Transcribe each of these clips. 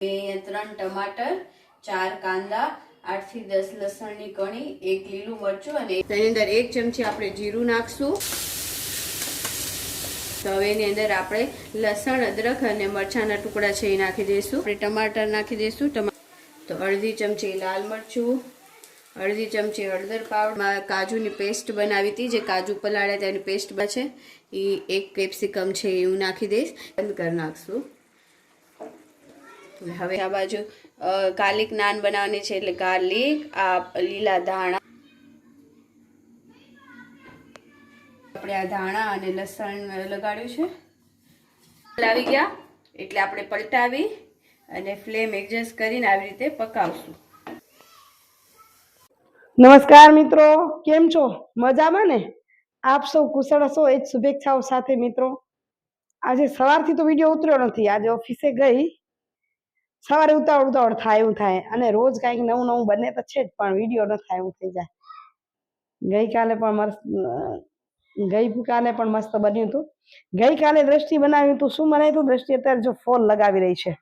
અહીંયા ત્રણ ટમાટર, ચાર કાંદા, આઠથી દસ લસણની કણી, એક લીલું મરચું અને તેની અંદર એક ચમચી આપણે જીરું નાખશું. તો એની અંદર આપણે લસણ, અદરક અને મરચાંના ટુકડા છે એ નાખી દઈશું. આપણે ટમાટર નાખી દઈશું. ટમા તો અડધી ચમચી લાલ મરચું, અડધી ચમચી હળદર પાવડર કાજુની પેસ્ટ બનાવી હતી, જે કાજુ પલાળ્યા તેની પેસ્ટ છે. એ એક કેપ્સિકમ છે એ હું નાખી દઈશ. બંધ કરી નાખશું. હવે આ બાજુ ગાર્લિક નાન બનાવવાની છે એટલે ગાર્લિક, આ લીલા ધાણા. આપણે આ ધાણા અને લસણ લગાડ્યું છે. લાવી ગયા, એટલે આપણે પલટાવી અને ફ્લેમ એડજસ્ટ કરીને આવી રીતે પકાવશું. નમસ્કાર મિત્રો, કેમ છો? મજામાં ને? આપ સૌ કુશળ હશો, એ જ શુભેચ્છાઓ સાથે મિત્રો. આજે સવારથી તો વીડિયો ઉતર્યો નથી, આજે ઓફિસે ગઈ. સવારે ઉતાવળ ઉતાવળ થાય એવું થાય. અને રોજ કાંઈક નવું નવું બને તો છે જ, પણ વીડિયો ન થાય એવું થઈ જાય. ગઈકાલે પણ મસ્ત ગઈકાલે પણ મસ્ત બન્યું હતું. ગઈકાલે દ્રષ્ટિ બનાવ્યું હતું. શું બનાવ્યું હતું? દ્રષ્ટિ અત્યારે જો ફોલ લગાવી રહી છે.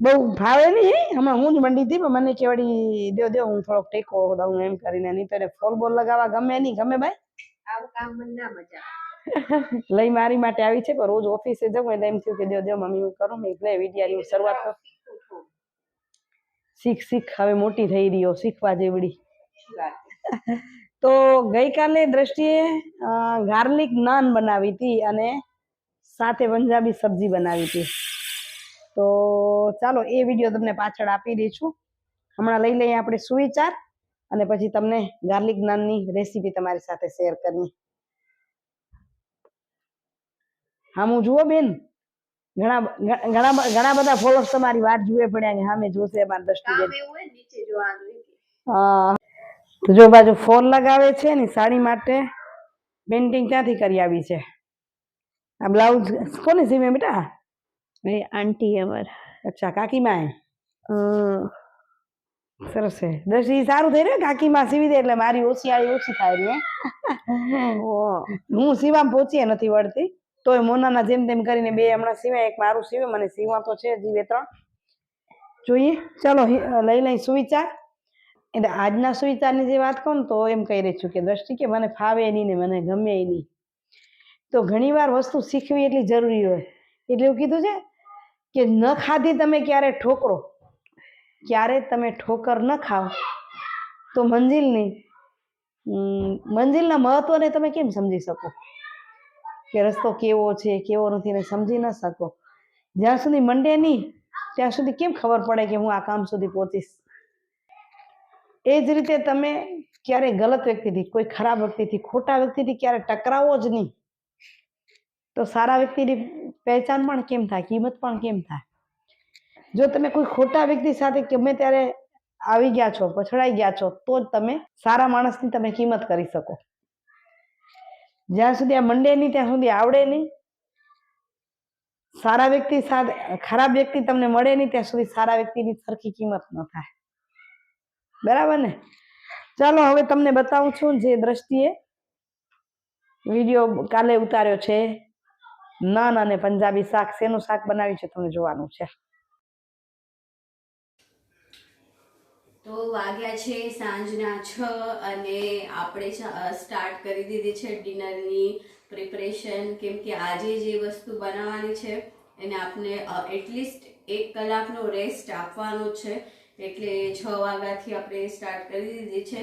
બહુ ભાવે નહીં. હમણાં હું જ મંડી હતી, પણ મને કેવડી દો દો હું થોડોક ટેકો દઉં એમ કરીને. નહીં તો ફોલ બોલ લગાવવા ગમે નહીં. ગમે ભાઈ? આવું કામ ના મજા લઈ મારી માટે આવી છે, પણ રોજ ઓફિસે જવું એટલે એમ થયું કે દો દો મમ્મી, હું કરું? મેં એટલે વિડિયાની શરૂઆત કરું. શીખ શીખ, હવે મોટી થઈ રહ્યો શીખવા જેવડી. તો ગઈકાલે દ્રષ્ટિએ ગાર્લિક નાન બનાવી હતી અને સાથે પંજાબી સબ્જી બનાવી હતી. તો ચાલો, એ વીડિયો તમને પાછળ આપી દઈ છું. હમણાં લઈ લઈએ આપણે સુવિચાર અને પછી તમને ગાર્લિક નાનની રેસીપી તમારી સાથે શેર કરીએ. હા હું જુઓ બેન. ઘણા ઘણા ઘણા બધા ફોલોઅર્સ તમારી વાત જુએ પડ્યા કે હા મેં જોશે અમારી દ્રષ્ટિ ને. હા. તો જો બાજુ ફોલ લગાવે છે ને સાડી માટે પેન્ટિંગ ક્યાંથી કરી આવી છે? આ બ્લાઉઝ કોને સીવે બેટા? એ આંટી અમાર. અચ્છા કાકીમાં સરસ છે. દર્શી સારું થઈ રહ્યું કાકીમાં સીવી દે એટલે મારી ઓછી આવી ઓછી થાય રહી હે. હું સીવામાં પહોંચીએ નથી વળતી. તોય મોનાના જેમ તેમ કરીને બે હમણાં સીવે એક મારું સીવે મને સીવા તો છે હજી બે ત્રણ. જોઈએ, ચાલો લઈ લઈ સુવિચાર. એટલે આજના સુવિચારની જે વાત કહું તો એમ કહી રહી છું કે દ્રષ્ટિ કે મને ફાવે નહીં ને મને ગમે નહીં. તો ઘણીવાર વસ્તુ શીખવી એટલી જરૂરી હોય. એટલે એવું કીધું છે કે ન ખાધી તમે ક્યારે ઠોકરો. ક્યારે તમે ઠોકર ન ખાઓ તો મંજિલની મંજિલના મહત્વને તમે કેમ સમજી શકો? કે રસ્તો કેવો છે, કેવો નથી એને સમજી ન શકો. જ્યાં સુધી મંડે નહીં, ત્યાં સુધી કેમ ખબર પડે કે હું આ કામ સુધી પહોંચીશ? એ જ રીતે તમે ક્યારે ગલત વ્યક્તિથી, કોઈ ખરાબ વ્યક્તિથી, ખોટા વ્યક્તિથી ક્યારે ટકરાવો જ નહીં. તો સારા વ્યક્તિની પહેચાન પણ કેમ થાય, કિંમત પણ કેમ થાય? જો તમે કોઈ ખોટા વ્યક્તિ સાથે ગમે ત્યારે આવી ગયા છો, પછડાઈ ગયા છો, તો જ તમે સારા માણસની તમે કિંમત કરી શકો. જ્યાં સુધી આ મંડે નહીં, ત્યાં સુધી આવડે નહીં. સારા વ્યક્તિ સાથે ખરાબ વ્યક્તિ તમને મળે નહીં, ત્યાં સુધી સારા વ્યક્તિની સરખી કિંમત ન થાય. બરાબર ને? ચાલો, હવે તમને બતાવું છું જે દ્રષ્ટિએ વીડિયો કાલે ઉતાર્યો છે. નાન અને પંજાબી શાક, શેનું શાક બનાવ્યું છે, તમને જોવાનું છે. તો વાગ્યા છે સાંજના છ અને આપણે સ્ટાર્ટ કરી દીધી છે ડિનરની પ્રિપરેશન કેમ કે આજે જે વસ્તુ બનાવવાની છે, એને આપણે એટલીસ્ટ એક કલાકનો રેસ્ટ આપવાનો છે. એટલે છ વાગ્યાથી આપણે સ્ટાર્ટ કરી દીધી છે.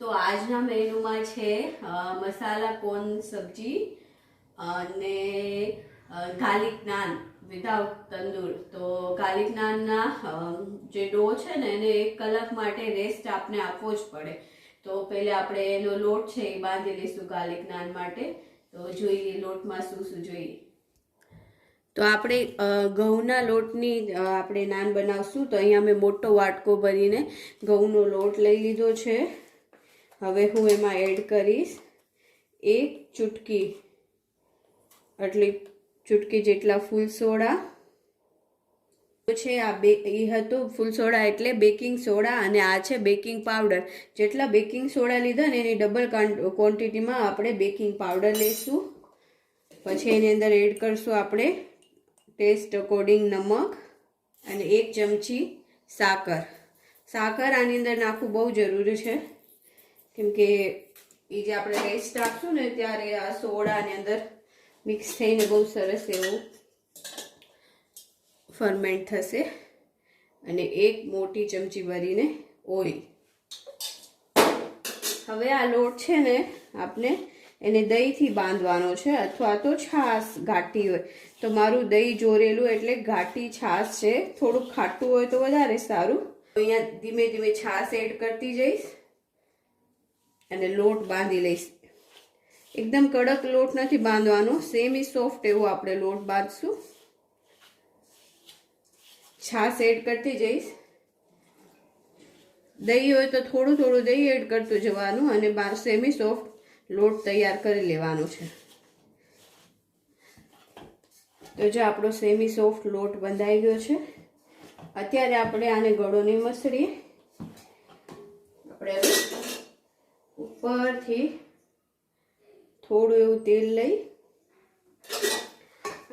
તો આજના મેનુમાં છે મસાલા કોર્ન સબ્જી અને ગાર્લિક નાન વિધાઉટ તંદૂર તો ગાર્લિક નાનના જે ડો છે ને, એને એક કલાક માટે રેસ્ટ આપને આપવો જ પડે. તો પહેલે આપણે એનો લોટ છે એ બાંધી લઈશું ગાર્લિક નાન માટે. તો જોઈએ લોટમાં શું શું જોઈએ. તો આપણે ઘઉંના લોટની આપણે નાન બનાવશું. તો અહીંયા મેં મોટો વાટકો ભરીને ઘઉંનો લોટ લઈ લીધો છે. હવે હું એમાં એડ કરીશ. એક ચૂટકી. આટલી ચૂટકી જેટલા ફૂલ સોડા. છે આ બે, એ હતું ફૂલ સોડા એટલે બેકિંગ સોડા અને આ છે બેકિંગ પાવડર. જેટલા બેકિંગ સોડા લીધા ને એની ડબલ ક્વોન્ટિટીમાં આપણે બેકિંગ પાવડર લઈશું પછી એની અંદર એડ કરશું આપણે ટેસ્ટ અકોર્ડિંગ નમક અને એક ચમચી સાકર. સાકર આની અંદર નાખવું બહુ જરૂરી છે. કેમ કે એ જે આપણે રેસ્ટ રાખશું ને ત્યારે આ સોડાની અંદર મિક્સ થઈને બહુ સરસ એવું ફર્મેન્ટ થશે. અને એક મોટી ચમચી ભરીને ઓઇલ. હવે આ લોટ છે ને આપણે એને દહીંથી બાંધવાનો છે અથવા તો છાશ ઘાટી હોય. તો મારું દહીં જોરેલું એટલે ઘાટી છાશ છે. થોડુંક ખાટું હોય તો વધારે સારું. અહીંયા ધીમે ધીમે છાશ એડ કરતી જઈશ. અને લોટ બાંધી લઈશ. એકદમ કડક લોટ નથી બાંધવાનો. સેમી સોફ્ટ એવો આપણે લોટ બાંધશું. છાશ એડ કરતી જઈશ. દહીં હોય તો થોડું થોડું દહીં એડ કરતું જવાનું અને સેમી સોફ્ટ લોટ તૈયાર કરી લેવાનો છે. તો જો આપણો સેમી સોફ્ટ લોટ બંધાઈ ગયો છે. અત્યારે આપણે આને ગળોની મસળીએ આપણે ઉપરથી થોડું એવું તેલ લઈ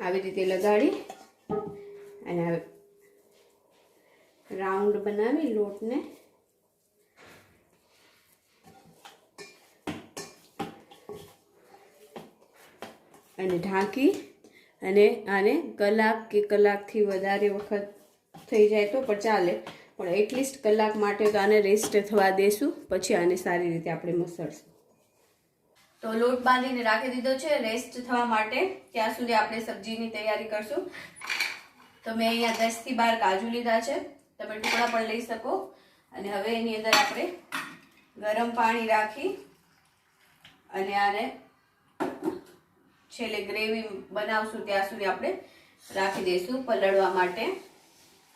આવી રીતે લગાડી અને રાઉન્ડ બનાવી લોટને. અને ઢાંકી અને આને કલાક કે કલાકથી વધારે વખત થઈ જાય તો પણ ચાલે. પણ એટલીસ્ટ કલાક માટે તો આને રેસ્ટ થવા દેશું, પછી આને સારી રીતે આપણે મસળશું. તો લોટ બાંધીને રાખી દીધો છે રેસ્ટ થવા માટે. ત્યાં સુધી આપણે સબ્જીની તૈયારી કરશું. તો મેં અહીંયા દસથી બાર કાજુ લીધા છે. તમે ટુકડા પણ લઈ શકો. અને હવે એની અંદર આપણે ગરમ પાણી રાખી અને આને છેલ્લે ગ્રેવી બનાવશું ત્યાં સુધી આપણે રાખી દઈશું પલળવા માટે.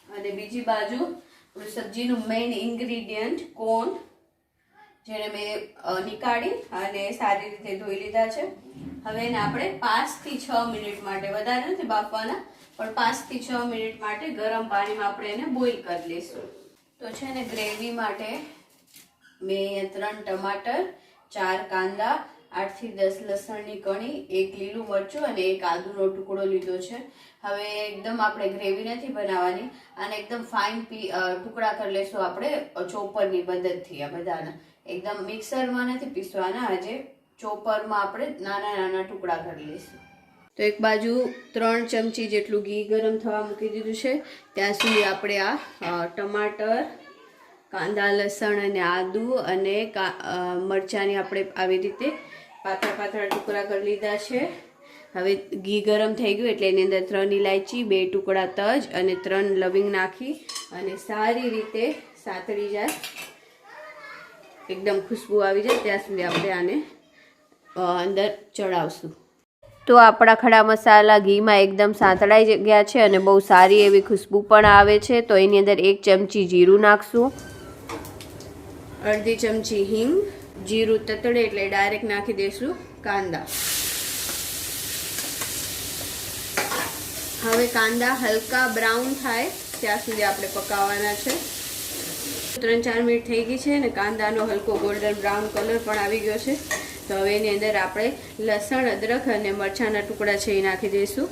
અને બીજી બાજુ સબ્જીનું મેઇન ઇન્ગ્રીડિયન્ટ કોન જેને મેં નીકાળી અને સારી રીતે ધોઈ લીધા છે. હવે એને આપણે પાંચથી છ મિનિટ માટે, વધારે નથી બાફવાના, પણ પાંચથી છ મિનિટ માટે ગરમ પાણીમાં આપણે એને બોઇલ કરી લઈશું. તો છે ને, ગ્રેવી માટે મેં ત્રણ ટમાટર, ચાર કાંદા, આઠથી દસ લસણની કણી, એક લીલું મરચું અને એક આદુનો ટુકડો લીધો છે. હવે એકદમ આપણે ગ્રેવી નથી બનાવવાની, અને એકદમ ફાઇન પી ટુકડા કરી લેશું આપણે ચોપરની મદદથી આ બધાના. એકદમ મિક્સરમાં નથી પીસવાના, આજે ચોપરમાં આપણે નાના નાના ટુકડા કરી લઈશું. તો એક બાજુ ત્રણ ચમચી જેટલું ઘી ગરમ થવા મૂકી દીધું છે. ત્યાં સુધી આપણે આ ટમાટર, કાંદા, લસણ અને આદુ અને મરચાંની આપણે આવી રીતે પાતળા પાતળા ટુકડા કરી લીધા છે. હવે ઘી ગરમ થઈ ગયું એટલે એની અંદર ત્રણ ઇલાયચી બે ટુકડા તજ અને ત્રણ લવિંગ નાખી અને સારી રીતે સાતળી જાય. એકદમ ખુશ્બુ આવી જાય ત્યાં સુધી આપણે આને અંદર ચડાવશું. તો આપણા ખડા મસાલા ઘીમાં એકદમ સાંતળાઈ ગયા છે અને બહુ સારી એવી ખુશ્બુ પણ આવે છે. તો એની અંદર એક ચમચી જીરું નાખશું. અડધી ચમચી હિંગ જીરું તતડે એટલે ડાયરેક્ટ નાખી દઈશું કાંદા. હવે કાંદા હલકા બ્રાઉન થાય ત્યાં સુધી આપણે પકાવવાના છે. ત્રણ ચાર મિનિટ થઈ ગઈ છે અને કાંદાનો હલકો ગોલ્ડન બ્રાઉન કલર પણ આવી ગયો છે. તો હવે એની અંદર આપણે લસણ, અદરક અને મરચાંના ટુકડા છે એ નાખી દઈશું.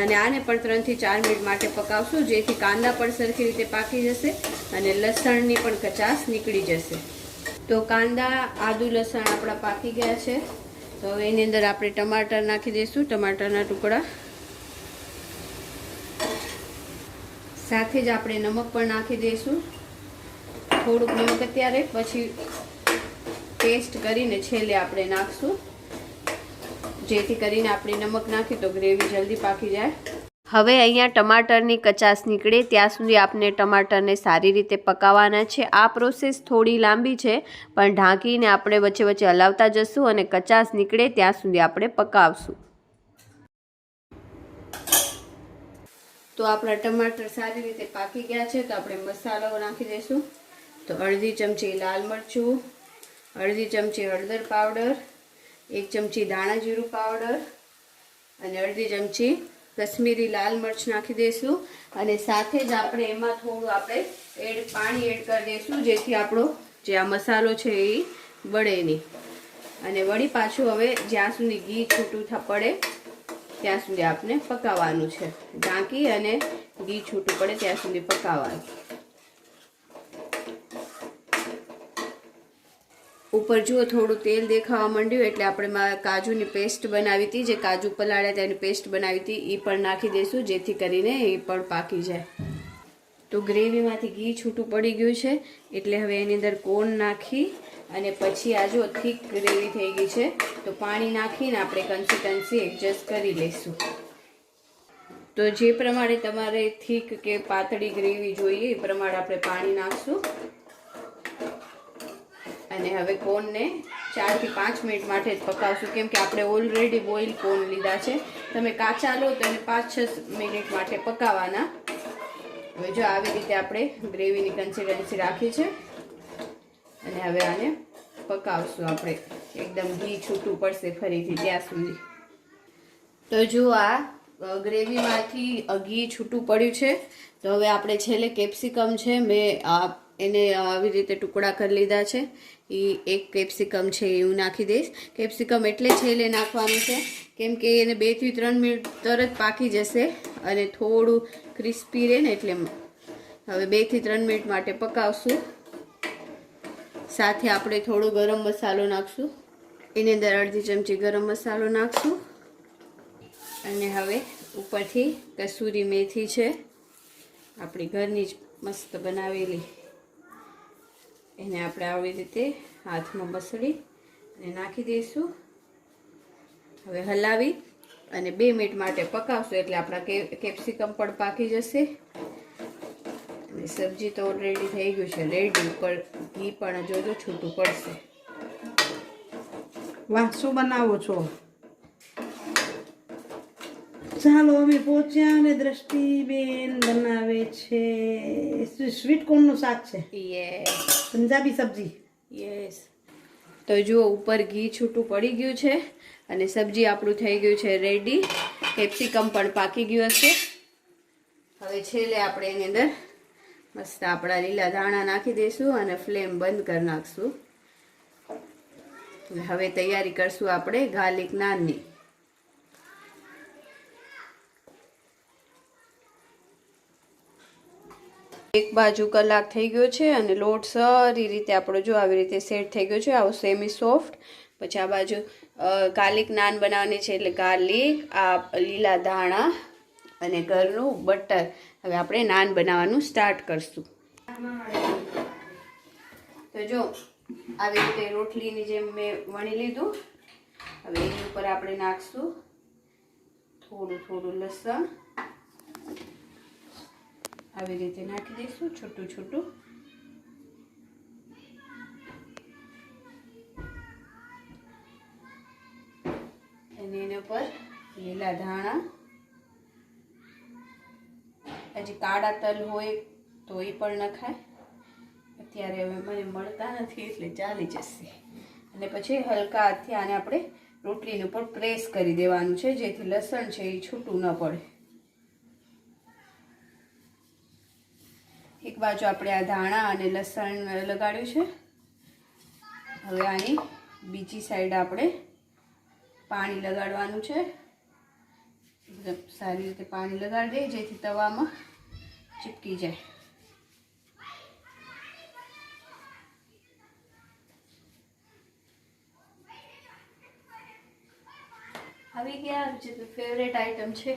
અને આને પણ ત્રણથી ચાર મિનિટ માટે પકાવશું, જેથી કાંદા પણ સરખી રીતે પાકી જશે અને લસણની પણ કચાશ નીકળી જશે. તો કાંદા, આદુ, લસણ આપણા પાકી ગયા છે. તો હવે એની અંદર આપણે ટમાટર નાખી દઈશું. ટમાટરના ટુકડા સાથે જ આપણે નમક પણ નાખી દઈશું. થોડુંક નમક અત્યારે પછી ટેસ્ટ કરીને છેલ્લે આપણે નાખશું. જેથી કરીને આપણે નમક નાખીએ તો ગ્રેવી જલ્દી પાકી જાય. હવે અહીંયા ટમાટરની કચાસ નીકળે. ત્યાં સુધી આપણે ટમાટરને સારી રીતે પકાવવાના છે. આ પ્રોસેસ થોડી લાંબી છે, પણ ઢાંકીને આપણે વચ્ચે વચ્ચે હલાવતા જશું અને કચાસ નીકળે ત્યાં સુધી આપણે પકાવશું. તો આપણા ટમાટર સારી રીતે પાકી ગયા છે, તો આપણે મસાલો નાખી દઈશું. તો અડધી ચમચી લાલ મરચું, અડધી ચમચી હળદર પાવડર, એક ચમચી ધાણા જીરું પાવડર અને અડધી ચમચી કશ્મીરી લાલ મરચ નાખી દઈશું. અને સાથે જ આપણે એમાં થોડું આપણે એડ, પાણી એડ કરી દઈશું, જેથી આપણો જે આ મસાલો છે એ બળે નહીં. અને વળી પાછું હવે જ્યાં સુધી ઘી છૂટું થ, પડે ત્યાં સુધી આપણે પકાવવાનું છે. ઢાંકી અને ઘી છૂટું પડે ત્યાં સુધી પકાવવાનું ઉપર જુઓ, થોડું તેલ દેખાવા માંડ્યું એટલે આપણે કાજુની પેસ્ટ બનાવી હતી. જે કાજુ પલાળ્યા તેની પેસ્ટ બનાવી હતી એ પણ નાખી દઈશું જેથી કરીને એ પણ પાકી જાય. તો ગ્રેવીમાંથી ઘી છૂટું પડી ગયું છે, એટલે હવે એની અંદર કોર્ન નાખી અને પછી આ જો થીક ગ્રેવી થઈ ગઈ છે, તો પાણી નાખીને આપણે કન્સિસ્ટન્સી એડજસ્ટ કરી લઈશું. તો જે પ્રમાણે તમારે થીક કે પાતળી ગ્રેવી જોઈએ, એ પ્રમાણે આપણે પાણી નાખશું. અને હવે કોનને ચારથી પાંચ મિનિટ માટે જ પકાવશું, કેમ કે આપણે ઓલરેડી બોઇલ કોન લીધા છે. તમે કાચા લો, તો એને પાંચ છ મિનિટ માટે પકાવવાના હવે જો આવી રીતે આપણે ગ્રેવીની કન્સિસ્ટન્સી રાખી છે. અને હવે આને પકાવશું આપણે. એકદમ ઘી છૂટું પડશે ફરીથી ત્યાં સુધી. તો જો આ ગ્રેવીમાંથી ઘી છૂટું પડ્યું છે. તો હવે આપણે છેલ્લે કેપ્સિકમ છે. મેં એને આવી રીતે ટુકડા કરી લીધા છે. એ એક કેપ્સિકમ છે એ હું નાખી દઈશ. કેપ્સિકમ એટલે છેલ્લે નાખવાનું છે. કેમ કે એને બેથી ત્રણ મિનિટ તરત પાકી જશે અને થોડું ક્રિસ્પી રહે ને એટલે હવે બેથી ત્રણ મિનિટ માટે પકાવશું. સાથે આપણે થોડો ગરમ મસાલો નાખશું. એની અંદર અડધી ચમચી ગરમ મસાલો નાખશું. અને હવે ઉપરથી કસૂરી મેથી છે. આપણી ઘરની જ મસ્ત બનાવેલી. એને આપણે આવી રીતે હાથમાં મસળી અને નાખી દઈશું. હવે હલાવી અને બે મિનિટ માટે પકાવશું એટલે આપણા કેપ્સિકમ પણ પાકી જશે. સબ્જી તો ઓલરેડી થઈ ગયું છે. રેડી ઉપર ઘી પણ જોજો છૂટું પડશે. વાહ શું બનાવો છો? ચાલો અમે પહોંચ્યા અને દ્રષ્ટિબેન બનાવે છે. સ્વીટ કોર્નનું શાક છે? યે પંજાબી સબ્જી? યસ તો જુઓ ઉપર ઘી છૂટું પડી ગયું છે અને સબ્જી આપણું થઈ ગયું છે રેડી કેપ્સિકમ પણ પાકી ગયું હશે. હવે છેલ્લે આપણે એની અંદર મસ્ત આપણા લીલા ધાણા નાખી દઈશું અને ફ્લેમ બંધ કરી નાખશું. હવે તૈયારી કરશું આપણે ગાર્લિક નાનની. એક બાજુ કલાક થઈ ગયો છે અને લોટ સારી રીતે આપણો જો આવી રીતે સેટ થઈ ગયો છે, આવું સેમી સોફ્ટ પછી આ બાજુ ગાર્લિક નાન બનાવવાની છે એટલે ગાર્લિક, આ લીલા ધાણા અને ઘરનું બટર હવે આપણે નાન બનાવવાનું સ્ટાર્ટ કરશું. તો જો, આવી રીતે રોટલીની જેમ મેં વણી લીધું. હવે એની ઉપર આપણે નાખશું થોડું થોડું લસણ. આવી રીતે નાખી દઈશું છોટું છોટું. અને એના પર લીલા ધાણા. હજી કાળા તલ હોય તો એ પણ નખાય. અત્યારે હવે મને મળતા નથી એટલે ચાલી જશે. અને પછી હલકા હાથથી આને આપણે રોટલીની ઉપર પ્રેસ કરી દેવાનું છે, જેથી લસણ છે એ છૂટું ન પડે. એક બાજુ આપણે આ ધાણા અને લસણ લગાડ્યું છે. હવે આની બીજી સાઈડ આપણે પાણી લગાડવાનું છે. સારી રીતે પાણી લગાડી દઈએ જેથી તવામાં ચીપકી જાય. આવી ગયા જે ફેવરેટ આઈટમ છે.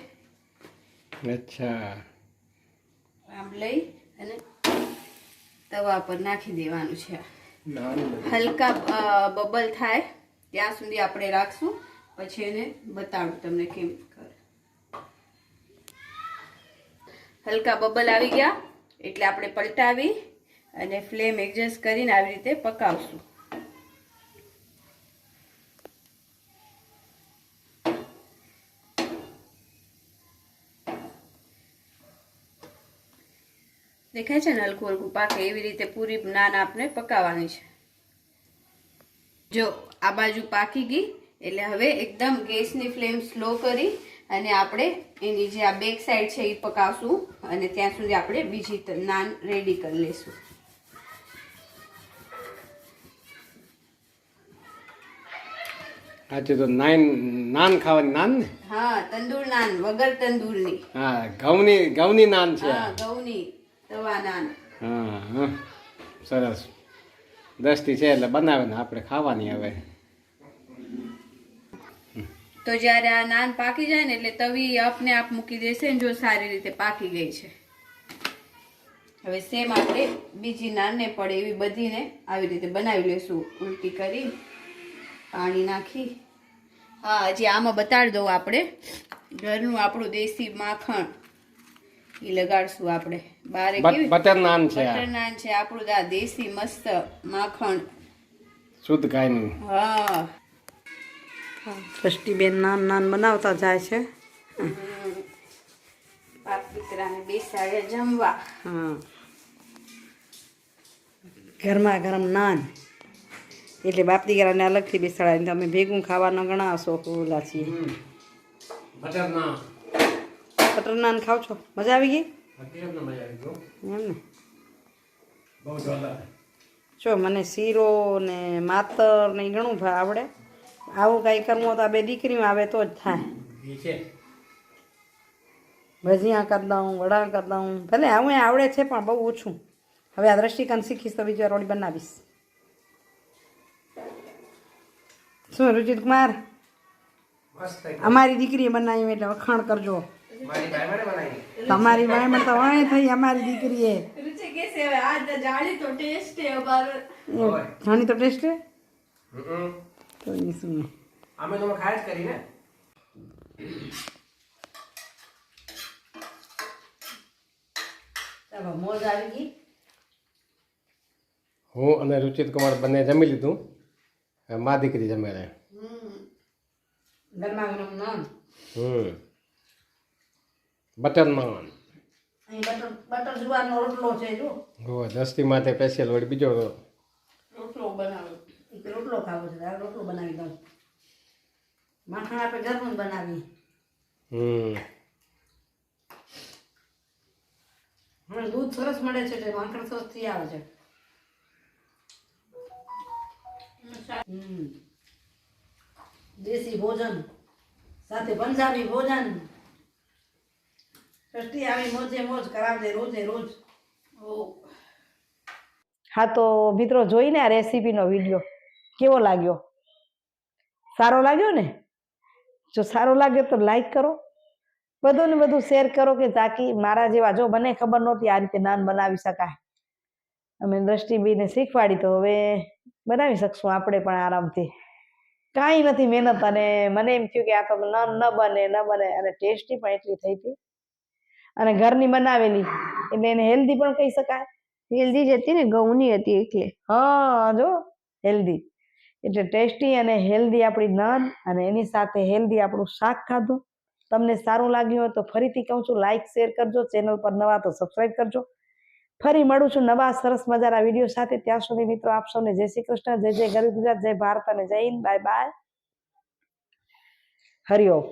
અચ્છા. આમ લઈ અને તવા પર નાખી દેવાનું છે. હલકા બબલ થાય ત્યાં સુધી આપણે રાખશું. પછી એને બતાવું તમને કેમ કરે હલકા બબલ આવી ગયા એટલે આપણે પલટાવી અને ફ્લેમ એડજસ્ટ કરીને આવી રીતે પકાવશું. દેખાય છે ને હલકું હલકું પાકે એવી રીતે પૂરી નાન આપણે પકાવવાની છે. જો આ બાજુ પાકી ગઈ, એટલે હવે એકદમ ગેસની ફ્લેમ સ્લો કરી અને આપણે એની જે આ બેક સાઈડ છે એ પકાવશું અને ત્યાં સુધી આપણે બીજી નાન રેડી કરી લઈશું. આજે તો નાન નાન ખાવાની નાન ને? હા તંદૂર નાન વગર તંદૂરની. હા ઘઉંની ઘઉંની નાન છે હા ઘઉંની તવા નાન. હા હા સરસ. દસ્તી છે એટલે બનાવે ને આપણે ખાવાની હવે. તો જ્યારે આ નાન પાકી જાય ને એટલે તવી આપને આપ મૂકી દેશે ને જો સારી રીતે પાકી ગઈ છે. હવે સેમ આપણે બીજી નાનને પડે એવી બધીને આવી રીતે બનાવી લેશું. ઉલટી કરી પાણી નાખી. હા હજી આમાં બતાડી દઉં આપણે. ઘરનું આપણું દેશી માખણ. એ લગાડશું આપણે. બારે બટર નાન છે બટર નાન છે. આપણું આ દેશી મસ્ત માખણ. શુદ્ધ ગાયનું. હા. દ્રષ્ટિબેન નાન નાન બનાવતા જાય છે. બાપ દીકરાને બેસાડ્યા જમવા. હા. ગરમા ગરમ નાન. એટલે બાપ દીકરાને અલગથી બેસાડાય તમે ભેગું ખાવાના ઘણા શોખ ઓલા છીએ. બટર નાન. ખાવ છો? મજા આવી ગઈ? એમ ને? જો મને શીરો ને માતર ને ઘણું ભા- આવડે. આવું કંઈ કરવું તો બે દીકરીઓ આવે તો જ થાય. ભજીયા કરી દઉં વડા કરી દઉં. ભલે આવું આવડે છે પણ બહુ ઓછું. હવે આ દ્રષ્ટિકાંત શીખીશ તો બીજી રોડી બનાવીશ. શું રુચિત કુમાર અમારી દીકરીએ બનાવી એટલે વખાણ કરજો. તમારી ભાઈ તો વણે થઈ અમારી દીકરીએ. જાણી જાણી તો ટેસ્ટ તો એ શું? અમે તો ખાય જ કરી ને મોજ આવી ગઈ. હું અને રુચિત કુમાર બંને જમી લીધું. મા દીકરી જમે રહે. ગરમા ગરમ નાન. હમ. બટર નાન. અહીં બટર બટર જુવારનો રોટલો છે જો. હો દસથી માટે સ્પેશિયલ વળી બીજો રોટલો બનાવો. રોટલો ખાવો છે આ રોટલો બનાવી દઉં. માખણ આપણે ઘરનું બનાવી હમ. હવે દૂધ સરસ મળે છે એટલે માખણ સરસ થઈ આવે છે. દેશી ભોજન સાથે પંજાબી ભોજન. સૃષ્ટિ આવી મોજે મોજ કરાવજે રોજે રોજ. હા તો મિત્રો જોઈને આ રેસીપીનો વીડિયો. કેવો લાગ્યો? સારો લાગ્યો ને? જો સારો લાગ્યો તો લાઈક કરો. બધું ને બધું શેર કરો કે તાકી મારા જેવા જો મને ખબર નહોતી આ રીતે નાન બનાવી શકાય. અમે દ્રષ્ટિબીને શીખવાડી તો હવે બનાવી શકશું આપણે પણ આરામથી. કાંઈ નથી મહેનત અને મને એમ થયું કે આ તો ન ન બને ન બને અને ટેસ્ટી પણ એટલી થઈ હતી. અને ઘરની બનાવેલી, એટલે એને હેલ્ધી પણ કહી શકાય. હેલ્ધી જ હતી ને, ઘઉંની હતી એટલે. હા, જો હેલ્ધી એટલે ટેસ્ટી અને હેલ્ધી આપણી નાન અને એની સાથે હેલ્ધી આપણું શાક ખાધું. તમને સારું લાગ્યું હોય તો ફરીથી કહું છું લાઈક શેર કરજો ચેનલ પર નવા તો સબસ્ક્રાઈબ કરજો. ફરી મળું છું નવા સરસ મજાના વીડિયો સાથે. ત્યાં સુધી મિત્રો આપ સૌને જય શ્રી કૃષ્ણ, જય જય ગરીબ ગુજરાત, જય ભારત અને જય હિન્દ. Bye bye Hariom